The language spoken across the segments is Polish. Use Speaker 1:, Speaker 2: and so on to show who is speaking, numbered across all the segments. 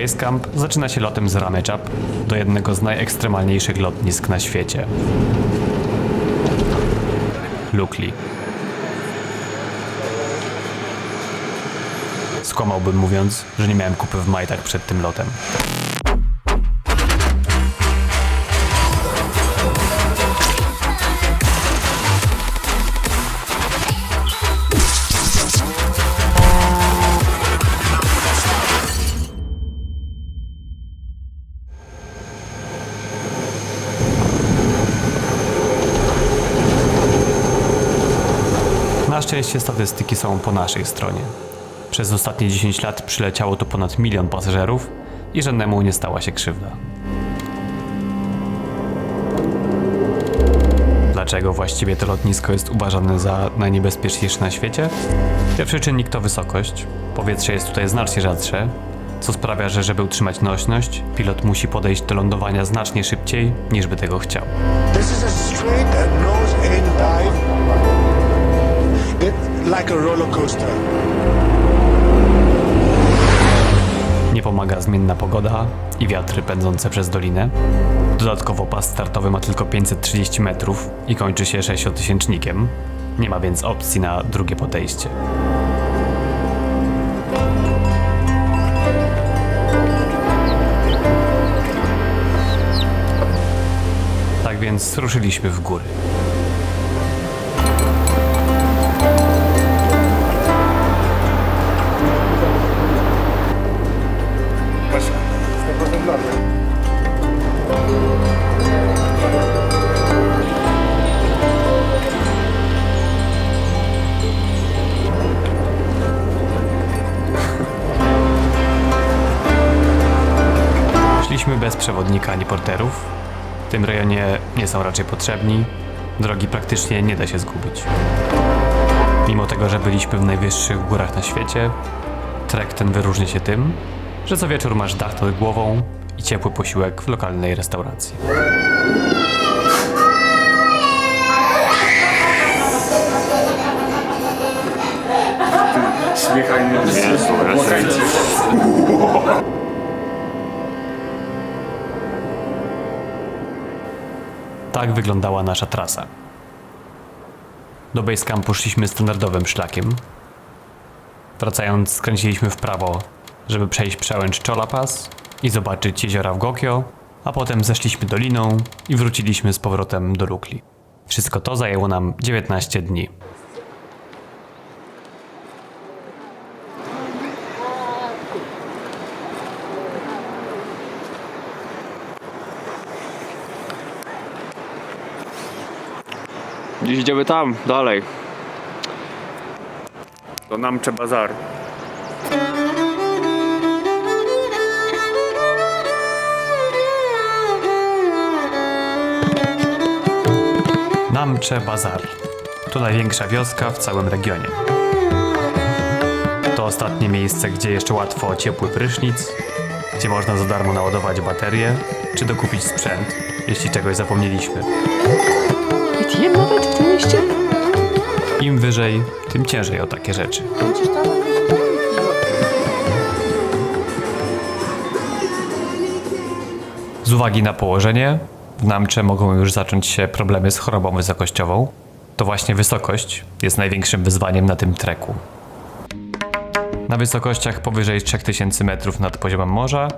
Speaker 1: Everest Base Camp zaczyna się lotem z Ramechap do jednego z najekstremalniejszych lotnisk na świecie. Lukli. Skłamałbym mówiąc, że nie miałem kupy w majtach przed tym lotem. Szczęście statystyki są po naszej stronie. Przez ostatnie 10 lat przyleciało tu ponad milion pasażerów i żadnemu nie stała się krzywda. Dlaczego właściwie to lotnisko jest uważane za najniebezpieczniejsze na świecie? Pierwszy czynnik to wysokość. Powietrze jest tutaj znacznie rzadsze, co sprawia, że żeby utrzymać nośność, pilot musi podejść do lądowania znacznie szybciej, niż by tego chciał.
Speaker 2: Like a roller coaster.
Speaker 1: Nie pomaga zmienna pogoda i wiatry pędzące przez dolinę. Dodatkowo pas startowy ma tylko 530 metrów i kończy się 6000-tysięcznikiem. Nie ma więc opcji na drugie podejście. Tak więc ruszyliśmy w góry. Przewodnika ani porterów. W tym rejonie nie są raczej potrzebni. Drogi praktycznie nie da się zgubić. Mimo tego, że byliśmy w najwyższych górach na świecie, trek ten wyróżnia się tym, że co wieczór masz dach nad głową i ciepły posiłek w lokalnej restauracji.
Speaker 3: Śmiechajny
Speaker 1: Tak wyglądała nasza trasa. Do Basecampu szliśmy standardowym szlakiem. Wracając, skręciliśmy w prawo, żeby przejść przełęcz Chola Pass i zobaczyć jeziora w Gokyo, a potem zeszliśmy doliną i wróciliśmy z powrotem do Lukli. Wszystko to zajęło nam 19 dni.
Speaker 3: Dziś idziemy tam, dalej. To Namcze Bazar.
Speaker 1: Namche Bazar. To największa wioska w całym regionie. To ostatnie miejsce, gdzie jeszcze łatwo o ciepły prysznic, gdzie można za darmo naładować baterie, czy dokupić sprzęt, jeśli czegoś zapomnieliśmy.
Speaker 4: Nawet w tym mieście?
Speaker 1: Im wyżej, tym ciężej o takie rzeczy. Z uwagi na położenie, w Namcze mogą już zacząć się problemy z chorobą wysokościową. To właśnie wysokość jest największym wyzwaniem na tym treku. Na wysokościach powyżej 3000 metrów nad poziomem morza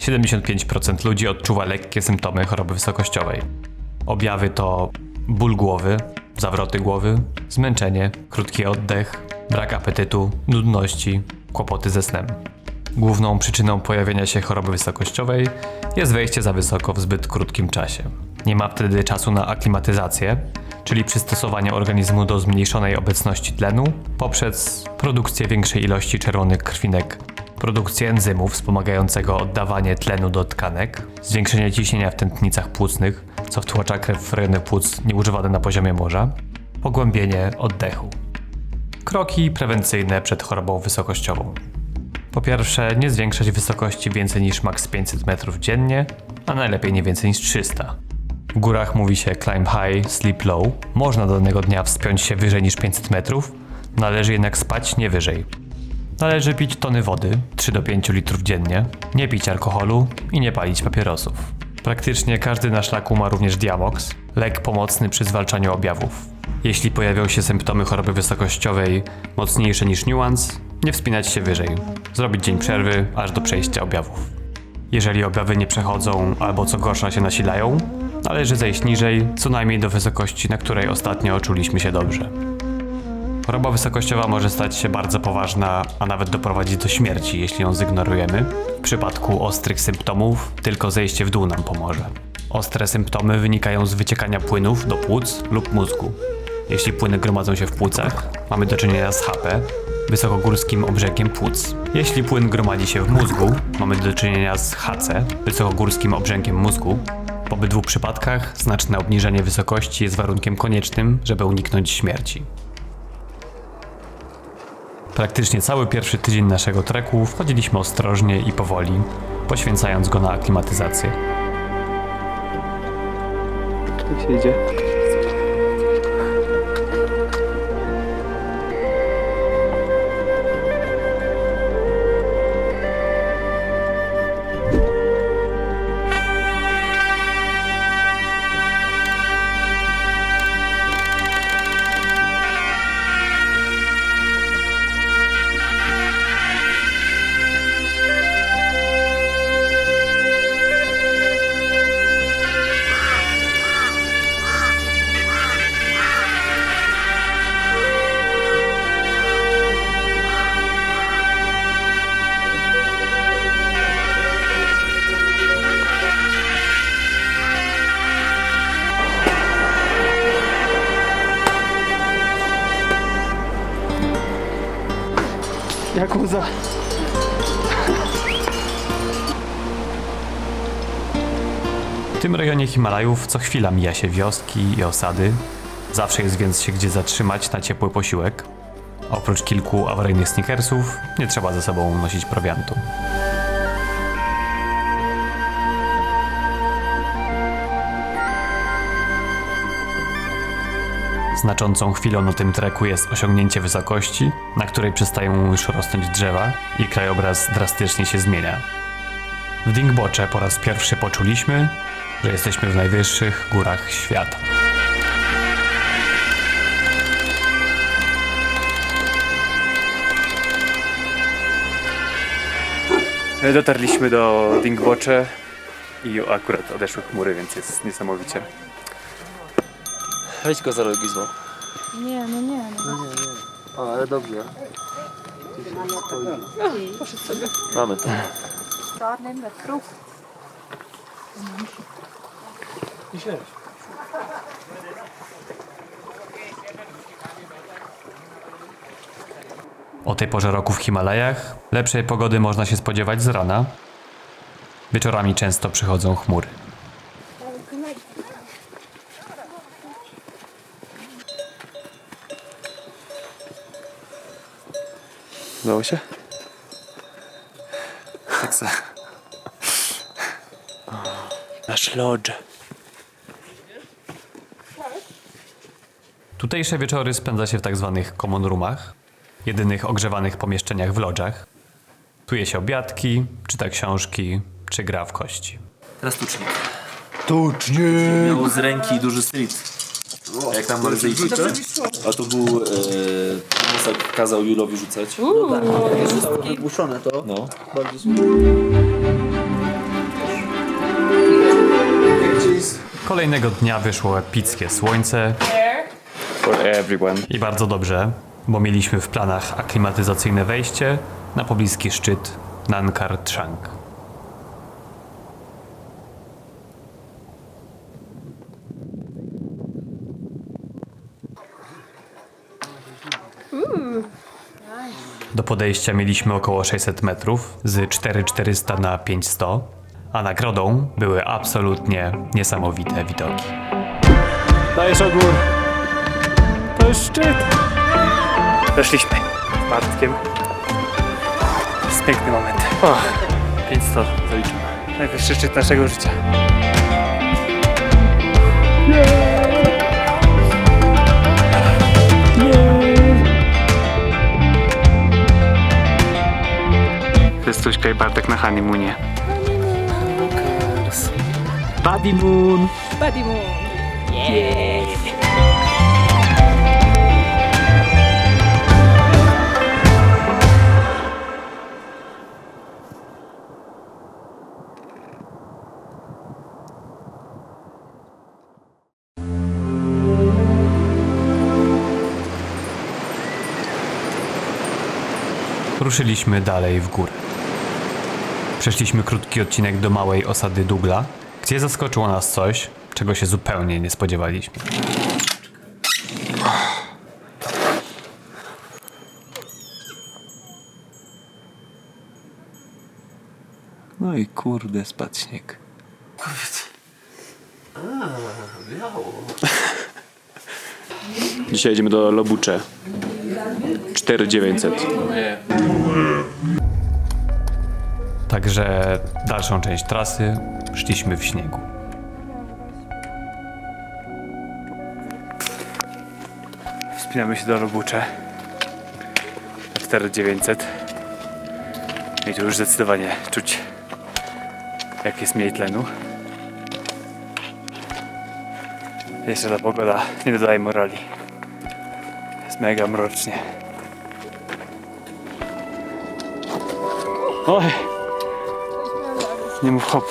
Speaker 1: 75% ludzi odczuwa lekkie symptomy choroby wysokościowej. Objawy to ból głowy, zawroty głowy, zmęczenie, krótki oddech, brak apetytu, nudności, kłopoty ze snem. Główną przyczyną pojawienia się choroby wysokościowej jest wejście za wysoko w zbyt krótkim czasie. Nie ma wtedy czasu na aklimatyzację, czyli przystosowanie organizmu do zmniejszonej obecności tlenu poprzez produkcję większej ilości czerwonych krwinek, produkcję enzymu wspomagającego oddawanie tlenu do tkanek, zwiększenie ciśnienia w tętnicach płucnych, co wtłacza krew w rejony płuc nieużywane na poziomie morza, pogłębienie oddechu. Kroki prewencyjne przed chorobą wysokościową. Po pierwsze, nie zwiększać wysokości więcej niż maks 500 metrów dziennie, a najlepiej nie więcej niż 300. W górach mówi się climb high, sleep low. Można danego dnia wspiąć się wyżej niż 500 metrów, należy jednak spać nie wyżej. Należy pić tony wody, 3 do 5 litrów dziennie, nie pić alkoholu i nie palić papierosów. Praktycznie każdy na szlaku ma również Diamox, lek pomocny przy zwalczaniu objawów. Jeśli pojawią się symptomy choroby wysokościowej mocniejsze niż niuans, nie wspinać się wyżej. Zrobić dzień przerwy aż do przejścia objawów. Jeżeli objawy nie przechodzą albo co gorsza się nasilają, należy zejść niżej, co najmniej do wysokości, na której ostatnio czuliśmy się dobrze. Choroba wysokościowa może stać się bardzo poważna, a nawet doprowadzić do śmierci, jeśli ją zignorujemy. W przypadku ostrych symptomów tylko zejście w dół nam pomoże. Ostre symptomy wynikają z wyciekania płynów do płuc lub mózgu. Jeśli płyny gromadzą się w płucach, mamy do czynienia z HP, wysokogórskim obrzękiem płuc. Jeśli płyn gromadzi się w mózgu, mamy do czynienia z HC, wysokogórskim obrzękiem mózgu. W obydwu przypadkach znaczne obniżenie wysokości jest warunkiem koniecznym, żeby uniknąć śmierci. Praktycznie cały pierwszy tydzień naszego treku wchodziliśmy ostrożnie i powoli, poświęcając go na aklimatyzację.
Speaker 3: Jak się idzie?
Speaker 1: Tym rejonie Himalajów co chwila mija się wioski i osady. Zawsze jest więc się gdzie zatrzymać na ciepły posiłek. Oprócz kilku awaryjnych sneakersów, nie trzeba ze sobą nosić prowiantu. Znaczącą chwilą na tym treku jest osiągnięcie wysokości, na której przestają już rosnąć drzewa i krajobraz drastycznie się zmienia. W Dingbocze po raz pierwszy poczuliśmy, że jesteśmy w najwyższych górach świata.
Speaker 3: Dotarliśmy do Dingbocze i akurat odeszły chmury, więc jest niesamowicie.
Speaker 5: Weź go za logizmo.
Speaker 4: Nie, no nie. No.
Speaker 5: O, ale dobrze.
Speaker 4: Poszedł sobie.
Speaker 5: Mamy to.
Speaker 6: Czarnym metru.
Speaker 1: O tej porze roku w Himalajach lepszej pogody można się spodziewać z rana. Wieczorami często przychodzą chmury.
Speaker 3: Udało się?
Speaker 5: Nasz lodge.
Speaker 1: Tutejsze wieczory spędza się w tak zwanych common roomach, jedynych ogrzewanych pomieszczeniach w lodżach. Tu je się obiadki, czyta książki, czy gra w kości.
Speaker 5: Teraz tucznik.
Speaker 2: Tucznik!
Speaker 5: Miał z ręki duży street. Jak tam Maryzyjczyk? A to był... E, Musak kazał Julowi rzucać.
Speaker 7: Wygłuszone to.
Speaker 5: No.
Speaker 7: Bardzo
Speaker 1: Kolejnego dnia wyszło epickie słońce
Speaker 3: For everyone.
Speaker 1: i bardzo dobrze, bo mieliśmy w planach aklimatyzacyjne wejście na pobliski szczyt Nankar Trunk. Do podejścia mieliśmy około 600 metrów z 4400 na 500, a nagrodą były absolutnie niesamowite widoki.
Speaker 3: Dajesz ogór. To jest szczyt. Weszliśmy z Bartkiem. To jest piękny moment. O, 500 zaliczone. Najwyższy szczyt naszego życia. Bartek na honeymoonie. Buddy Moon!
Speaker 4: Buddy Moon.
Speaker 1: Ruszyliśmy dalej w górę. Przeszliśmy krótki odcinek do małej osady Dugla, gdzie zaskoczyło nas coś, czego się zupełnie nie spodziewaliśmy.
Speaker 5: No i kurde, spadł śnieg.
Speaker 3: Dzisiaj jedziemy do Lobucze. 4900.
Speaker 1: Także dalszą część trasy szliśmy w śniegu.
Speaker 3: Wspinamy się do Lobucze. 4900. I tu już zdecydowanie czuć jak jest mniej tlenu. Jeszcze ta pogoda nie dodaje morali. Jest mega mrocznie. Oj! Nie mów hop.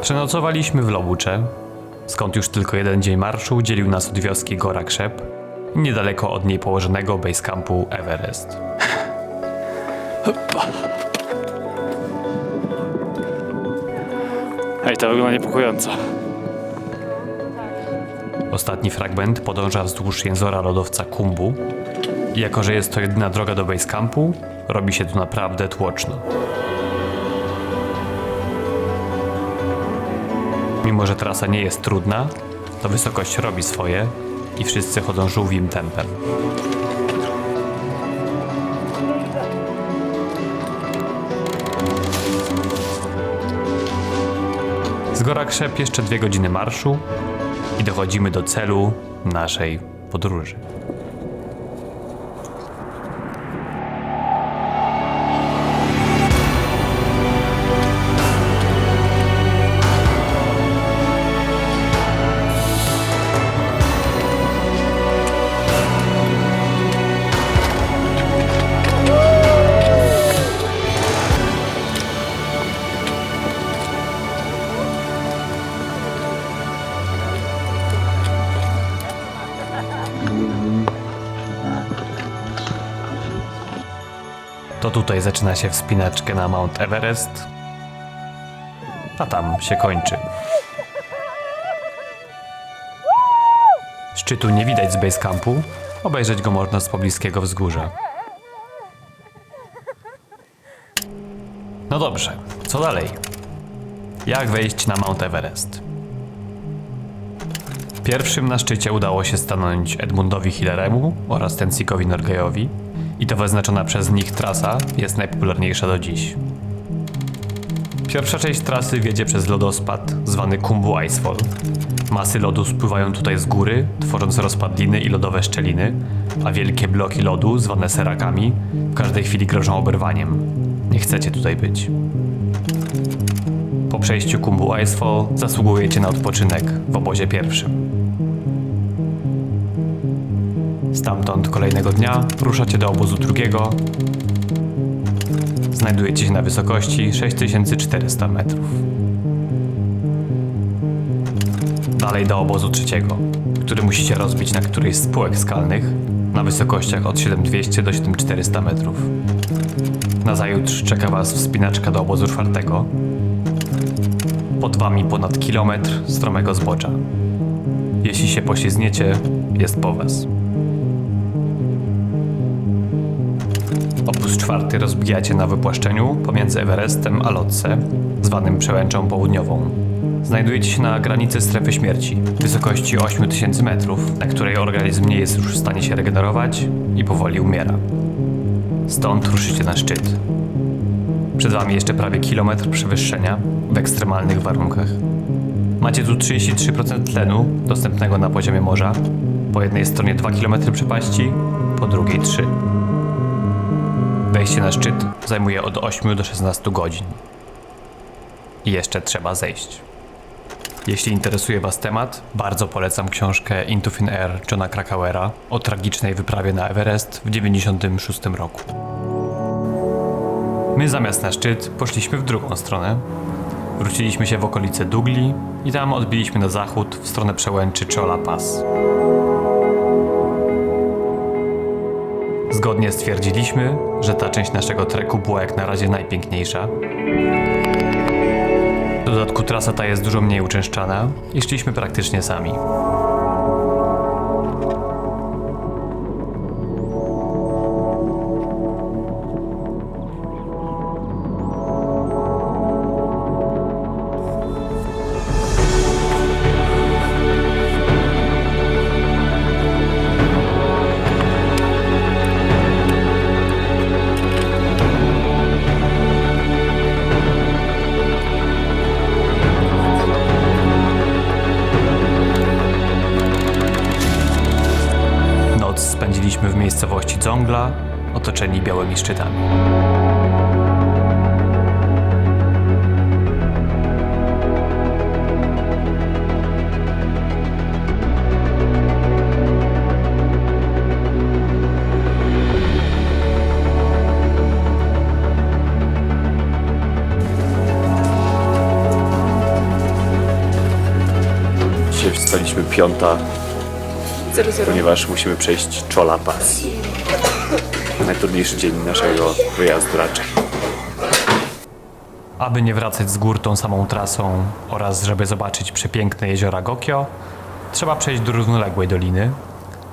Speaker 1: Przenocowaliśmy w Lobucze, skąd już tylko jeden dzień marszu dzielił nas od wioski Gora Krzep, niedaleko od niej położonego basecampu Everest.
Speaker 3: Ej, to wygląda niepokojąco.
Speaker 1: Ostatni fragment podąża wzdłuż jęzora lodowca Kumbu. Jako, że jest to jedyna droga do basecampu, robi się tu naprawdę tłoczno. Mimo, że trasa nie jest trudna, to wysokość robi swoje i wszyscy chodzą żółwim tempem. Gora Krzep jeszcze dwie godziny marszu i dochodzimy do celu naszej podróży. Tutaj zaczyna się wspinaczkę na Mount Everest, a tam się kończy. Szczytu nie widać z basecampu, obejrzeć go można z pobliskiego wzgórza. No dobrze, co dalej? Jak wejść na Mount Everest? Pierwszym na szczycie udało się stanąć Edmundowi Hilleremu oraz Tenzikowi Norgejowi i to wyznaczona przez nich trasa jest najpopularniejsza do dziś. Pierwsza część trasy wiedzie przez lodospad zwany Kumbu Icefall. Masy lodu spływają tutaj z góry, tworząc rozpadliny i lodowe szczeliny, a wielkie bloki lodu, zwane serakami, w każdej chwili grożą oberwaniem. Nie chcecie tutaj być. Po przejściu Kumbu Icefall zasługujecie na odpoczynek w obozie pierwszym. Stamtąd kolejnego dnia ruszacie do obozu drugiego. Znajdujecie się na wysokości 6400 metrów. Dalej do obozu trzeciego, który musicie rozbić na którejś z spółek skalnych na wysokościach od 7200 do 7400 metrów. Nazajutrz czeka Was wspinaczka do obozu czwartego. Pod Wami ponad kilometr stromego zbocza. Jeśli się poślizgniecie, jest po Was. Czwarty rozbijacie na wypłaszczeniu pomiędzy Everestem a Lotse, zwanym przełęczą południową. Znajdujecie się na granicy strefy śmierci, wysokości 8000 metrów, na której organizm nie jest już w stanie się regenerować i powoli umiera. Stąd ruszycie na szczyt. Przed Wami jeszcze prawie kilometr przewyższenia w ekstremalnych warunkach. Macie tu 33% tlenu dostępnego na poziomie morza. Po jednej stronie 2 km przepaści, po drugiej 3. Wejście na szczyt zajmuje od 8 do 16 godzin. I jeszcze trzeba zejść. Jeśli interesuje Was temat, bardzo polecam książkę Into Thin Air Johna Krakauera o tragicznej wyprawie na Everest w 1996 roku. My zamiast na szczyt poszliśmy w drugą stronę. Wróciliśmy się w okolice Dugli i tam odbiliśmy na zachód w stronę przełęczy Chola Pass. Zgodnie stwierdziliśmy, że ta część naszego treku była jak na razie najpiękniejsza. W dodatku trasa ta jest dużo mniej uczęszczana i szliśmy praktycznie sami. Otoczeni białymi szczytami.
Speaker 5: Dzisiaj wstaliśmy piąta,
Speaker 4: Zero, zero.
Speaker 5: ponieważ musimy przejść Chola Pass. Najtrudniejszy dzień naszego wyjazdu raczej.
Speaker 1: Aby nie wracać z gór tą samą trasą oraz żeby zobaczyć przepiękne jeziora Gokyo, trzeba przejść do równoległej doliny,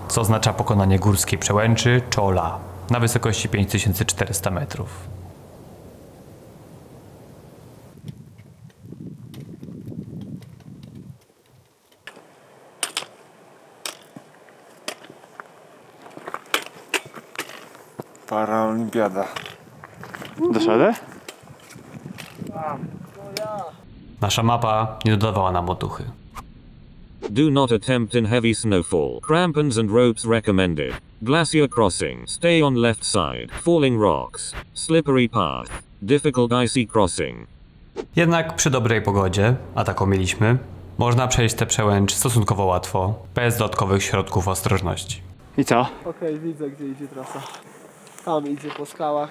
Speaker 1: co oznacza pokonanie górskiej przełęczy Chola na wysokości 5400 metrów.
Speaker 2: Paraolimpiada.
Speaker 3: Dasz radę?
Speaker 1: Nasza mapa nie dodawała nam otuchy.
Speaker 8: Do not attempt in heavy snowfall. Crampons and ropes recommended. Glacier crossing. Stay on left side. Falling rocks. Slippery path. Difficult icy crossing.
Speaker 1: Jednak przy dobrej pogodzie, a taką mieliśmy, można przejść tę przełęcz stosunkowo łatwo, bez dodatkowych środków ostrożności.
Speaker 3: I co?
Speaker 7: Okej, widzę gdzie idzie trasa. Tam idzie po skałach,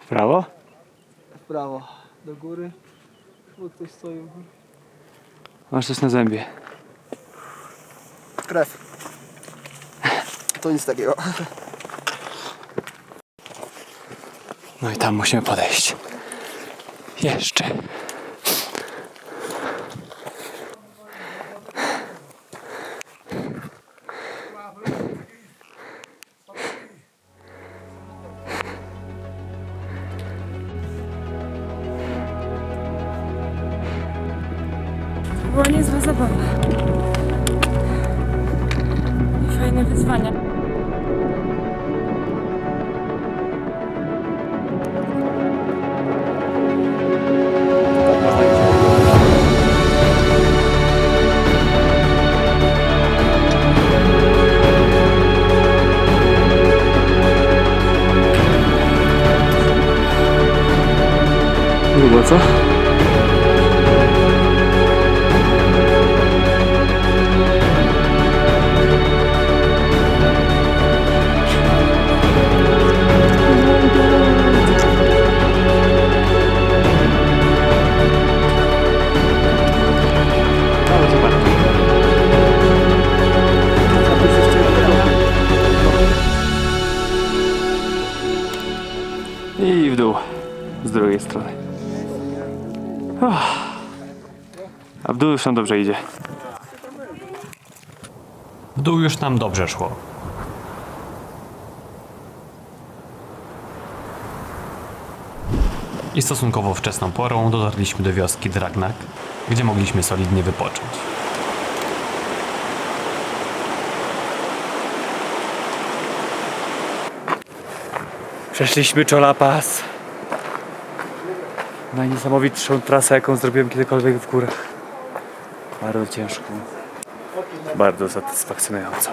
Speaker 3: W prawo?
Speaker 7: w prawo, do góry. Chyba ktoś stoi u góry.
Speaker 3: Masz coś na zębie.
Speaker 7: Krew. To nic takiego.
Speaker 3: No i tam musimy podejść. Jeszcze. 走。Dół już nam dobrze idzie.
Speaker 1: W dół już nam dobrze szło. I stosunkowo wczesną porą dotarliśmy do wioski Dragnak, gdzie mogliśmy solidnie wypocząć.
Speaker 3: Przeszliśmy Chola Pass. najniesamowitszą trasę, jaką zrobiłem kiedykolwiek w górach. Bardzo ciężką. Bardzo satysfakcjonującą.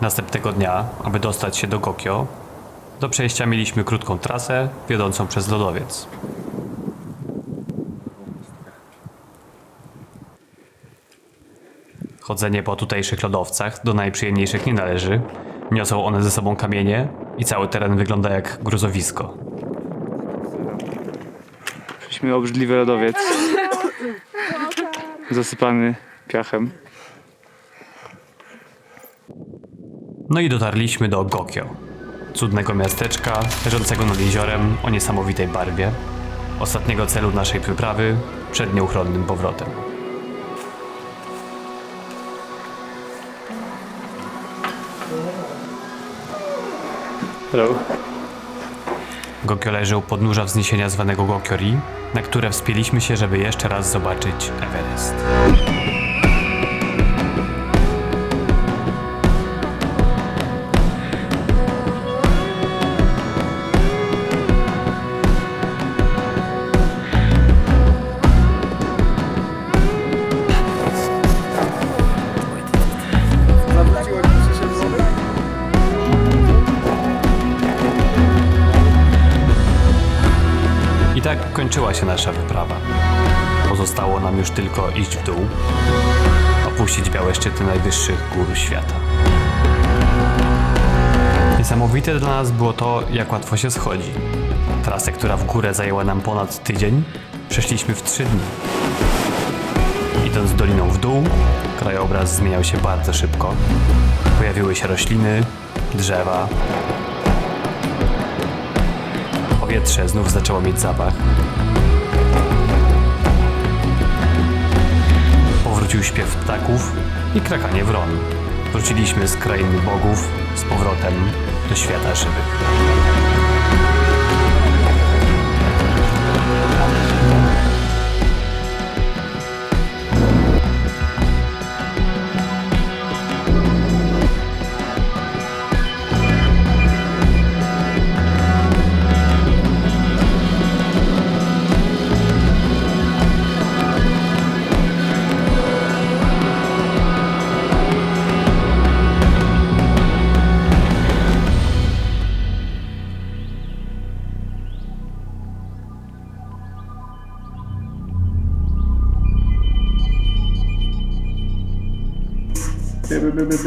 Speaker 1: Następnego dnia, aby dostać się do Gokyo, do przejścia mieliśmy krótką trasę wiodącą przez lodowiec. Chodzenie po tutejszych lodowcach do najprzyjemniejszych nie należy. Niosą one ze sobą kamienie i cały teren wygląda jak gruzowisko.
Speaker 3: Przeszliśmy obrzydliwy lodowiec. Zasypany piachem.
Speaker 1: No i dotarliśmy do Gokyo, cudnego miasteczka leżącego nad jeziorem o niesamowitej barwie, ostatniego celu naszej wyprawy przed nieuchronnym powrotem.
Speaker 3: Hello.
Speaker 1: Gokyo leży u podnóża wzniesienia zwanego Gokyori, na które wspięliśmy się, żeby jeszcze raz zobaczyć Everest.
Speaker 7: Się
Speaker 1: nasza wyprawa. Pozostało nam już tylko iść w dół, opuścić białe szczyty najwyższych gór świata. Niesamowite dla nas było to, jak łatwo się schodzi. Trasę, która w górę zajęła nam ponad tydzień, przeszliśmy w trzy dni. Idąc doliną w dół, krajobraz zmieniał się bardzo szybko. Pojawiły się rośliny, drzewa, Powietrze znów zaczęło mieć zapach. Powrócił śpiew ptaków i krakanie wron. Wróciliśmy z krainy bogów z powrotem do świata żywych.